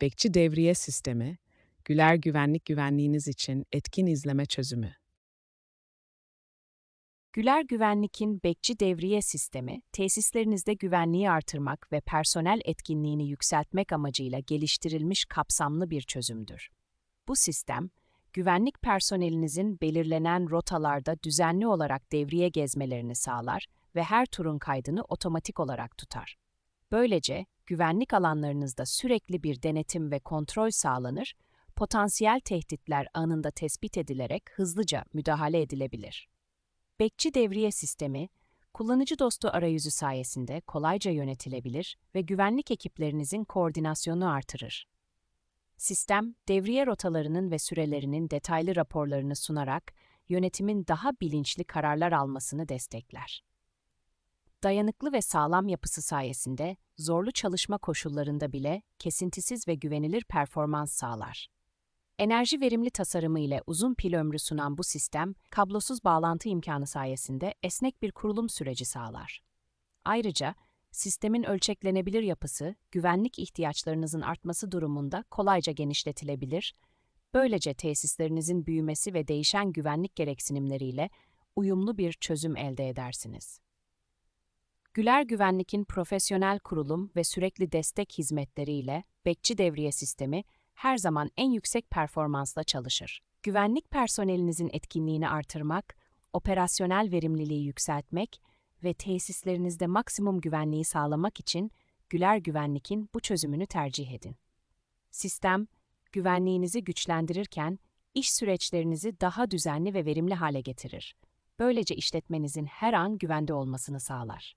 Bekçi Devriye Sistemi, Güler Güvenlik Güvenliğiniz için etkin izleme çözümü. Güler Güvenlik'in Bekçi Devriye Sistemi, tesislerinizde güvenliği artırmak ve personel etkinliğini yükseltmek amacıyla geliştirilmiş kapsamlı bir çözümdür. Bu sistem, güvenlik personelinizin belirlenen rotalarda düzenli olarak devriye gezmelerini sağlar ve her turun kaydını otomatik olarak tutar. Böylece güvenlik alanlarınızda sürekli bir denetim ve kontrol sağlanır, potansiyel tehditler anında tespit edilerek hızlıca müdahale edilebilir. Bekçi devriye sistemi, kullanıcı dostu arayüzü sayesinde kolayca yönetilebilir ve güvenlik ekiplerinizin koordinasyonu artırır. Sistem, devriye rotalarının ve sürelerinin detaylı raporlarını sunarak yönetimin daha bilinçli kararlar almasını destekler. Dayanıklı ve sağlam yapısı sayesinde zorlu çalışma koşullarında bile kesintisiz ve güvenilir performans sağlar. Enerji verimli tasarımı ile uzun pil ömrü sunan bu sistem, kablosuz bağlantı imkanı sayesinde esnek bir kurulum süreci sağlar. Ayrıca, sistemin ölçeklenebilir yapısı, güvenlik ihtiyaçlarınızın artması durumunda kolayca genişletilebilir, böylece tesislerinizin büyümesi ve değişen güvenlik gereksinimleriyle uyumlu bir çözüm elde edersiniz. Güler Güvenlik'in profesyonel kurulum ve sürekli destek hizmetleriyle Bekçi Devriye Sistemi her zaman en yüksek performansla çalışır. Güvenlik personelinizin etkinliğini artırmak, operasyonel verimliliği yükseltmek ve tesislerinizde maksimum güvenliği sağlamak için Güler Güvenlik'in bu çözümünü tercih edin. Sistem, güvenliğinizi güçlendirirken iş süreçlerinizi daha düzenli ve verimli hale getirir. Böylece işletmenizin her an güvende olmasını sağlar.